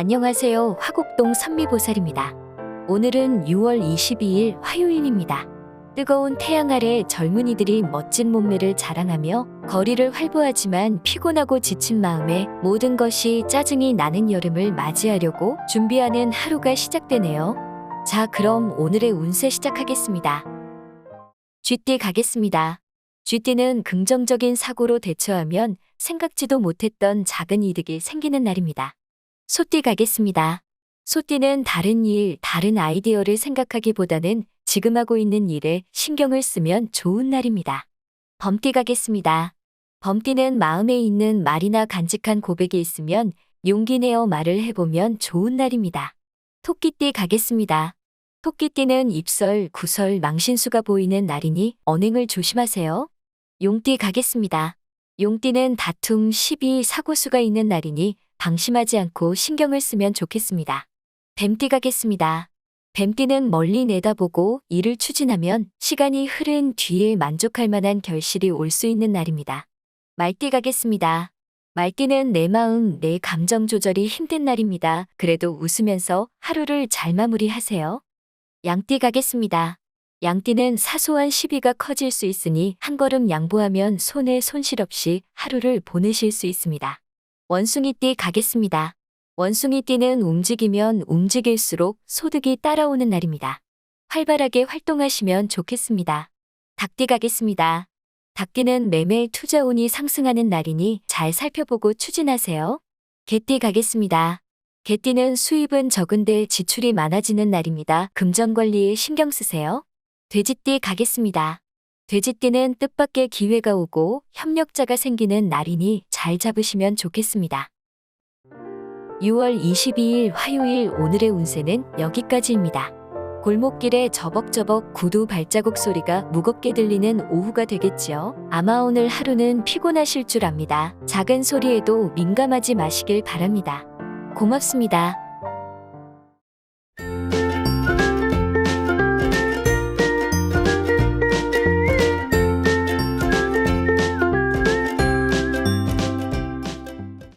안녕하세요. 화곡동 선미보살입니다. 오늘은 6월 22일 화요일입니다. 뜨거운 태양 아래 젊은이들이 멋진 몸매를 자랑하며 거리를 활보하지만 피곤하고 지친 마음에 모든 것이 짜증이 나는 여름을 맞이하려고 준비하는 하루가 시작되네요. 자, 그럼 오늘의 운세 시작하겠습니다. 쥐띠 가겠습니다. 쥐띠는 긍정적인 사고로 대처하면 생각지도 못했던 작은 이득이 생기는 날입니다. 소띠 가겠습니다. 소띠는 다른 일, 다른 아이디어를 생각하기보다는 지금 하고 있는 일에 신경을 쓰면 좋은 날입니다. 범띠 가겠습니다. 범띠는 마음에 있는 말이나 간직한 고백이 있으면 용기 내어 말을 해보면 좋은 날입니다. 토끼띠 가겠습니다. 토끼띠는 입설, 구설, 망신수가 보이는 날이니 언행을 조심하세요. 용띠 가겠습니다. 용띠는 다툼, 시비, 사고수가 있는 날이니 방심하지 않고 신경을 쓰면 좋겠습니다. 뱀띠 가겠습니다. 뱀띠는 멀리 내다보고 일을 추진하면 시간이 흐른 뒤에 만족할 만한 결실이 올 수 있는 날입니다. 말띠 가겠습니다. 말띠는 내 마음, 내 감정 조절이 힘든 날입니다. 그래도 웃으면서 하루를 잘 마무리하세요. 양띠 가겠습니다. 양띠는 사소한 시비가 커질 수 있으니 한 걸음 양보하면 손에 손실 없이 하루를 보내실 수 있습니다. 원숭이띠 가겠습니다. 원숭이띠는 움직이면 움직일수록 소득이 따라오는 날입니다. 활발하게 활동하시면 좋겠습니다. 닭띠 가겠습니다. 닭띠는 매매 투자 운이 상승하는 날이니 잘 살펴보고 추진하세요. 개띠 가겠습니다. 개띠는 수입은 적은데 지출이 많아지는 날입니다. 금전 관리에 신경 쓰세요. 돼지띠 가겠습니다. 돼지띠는 뜻밖의 기회가 오고 협력자가 생기는 날이니 잘 잡으시면 좋겠습니다. 6월 22일 화요일 오늘의 운세는 여기까지입니다. 골목길에 저벅저벅 구두 발자국 소리가 무겁게 들리는 오후가 되겠지요. 아마 오늘 하루는 피곤하실 줄 압니다. 작은 소리에도 민감하지 마시길 바랍니다. 고맙습니다.